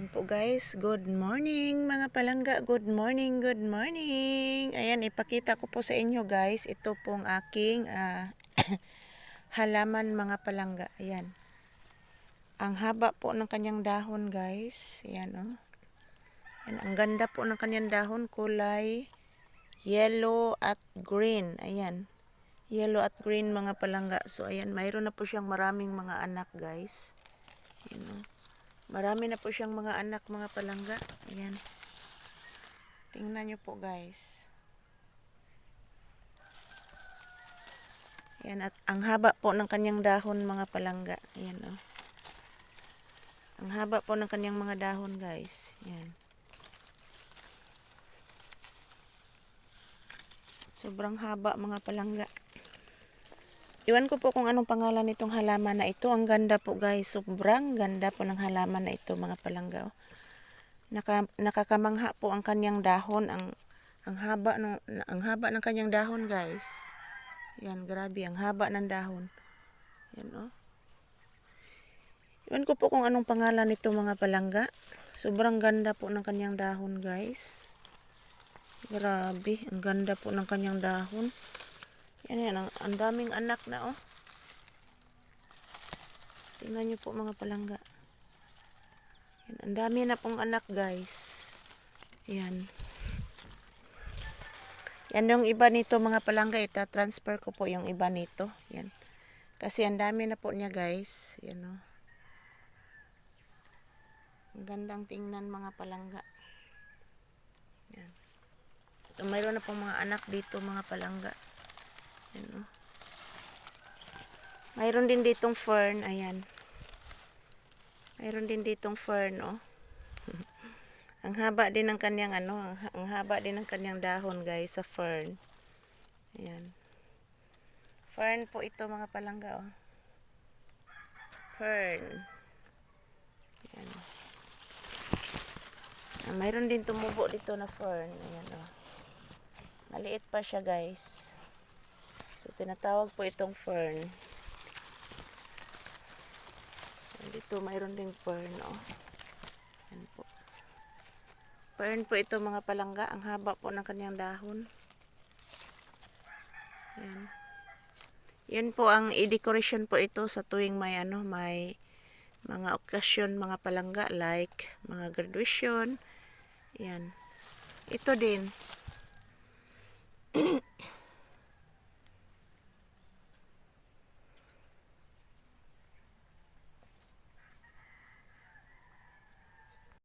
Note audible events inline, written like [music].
Ayan po guys, good morning mga palangga, good morning, good morning. Ayan, ipakita ko po sa inyo guys, ito pong aking ah, [coughs] halaman mga palangga. Ayan. Ang haba po ng kanyang dahon guys. Ayan oh. Ayan, ang ganda po ng kanyang dahon, kulay yellow at green. Ayan. Yellow at green mga palangga. So ayan, mayroon na po siyang maraming mga anak guys. Ayan oh. Marami na po siyang mga anak, mga palangga. Ayan. Tingnan nyo po, guys. Ayan, at ang haba po ng kanyang dahon, mga palangga. Ayan, oh. Ang haba po ng kanyang mga dahon, guys. Ayan. Sobrang haba, mga palangga. Iwan ko po kung anong pangalan nitong halaman na ito. Ang ganda po guys. Sobrang ganda po ng halaman na ito mga palangga. Naka, nakakamangha po ang kanyang dahon. Ang, ang haba ng ang haba ng kanyang dahon guys. Yan, grabe. Ang haba ng dahon. Yan oh. Iwan ko po kung anong pangalan nito mga palangga. Sobrang ganda po ng kanyang dahon guys. Grabe. Ang ganda po ng kanyang dahon. Yan yan, ang, ang daming anak na oh. Tingnan niyo po mga palangga. Yan, ang dami na pong anak guys. Yan. Yan yung iba nito mga palangga. Ita-transfer ko po yung iba nito. Yan. Kasi ang dami na po niya guys. Yan oh. Ang gandang tingnan mga palangga. Yan. So, mayroon na pong mga anak dito mga palangga. Ayan, oh. Mayroon din ditong fern, ayan. Mayroon din ditong fern, oh. [laughs] ang haba din ng kanyang ano, ang, ha- ang haba din ng kanyang dahon, guys, sa fern. Ayan. Fern po ito, mga palangga, oh. Fern. Ayan. Ah, mayroon din tumubo dito na fern. Ayan, oh. Maliit pa siya, guys. So, tinatawag po itong fern. Dito, mayroon ding fern, oh. Yan po. Fern po ito, mga palangga. Ang haba po ng kanyang dahon. Yan. Yan po ang i-decoration po ito sa tuwing may ano, may mga okasyon, mga palangga like mga graduation. Yan. Ito din.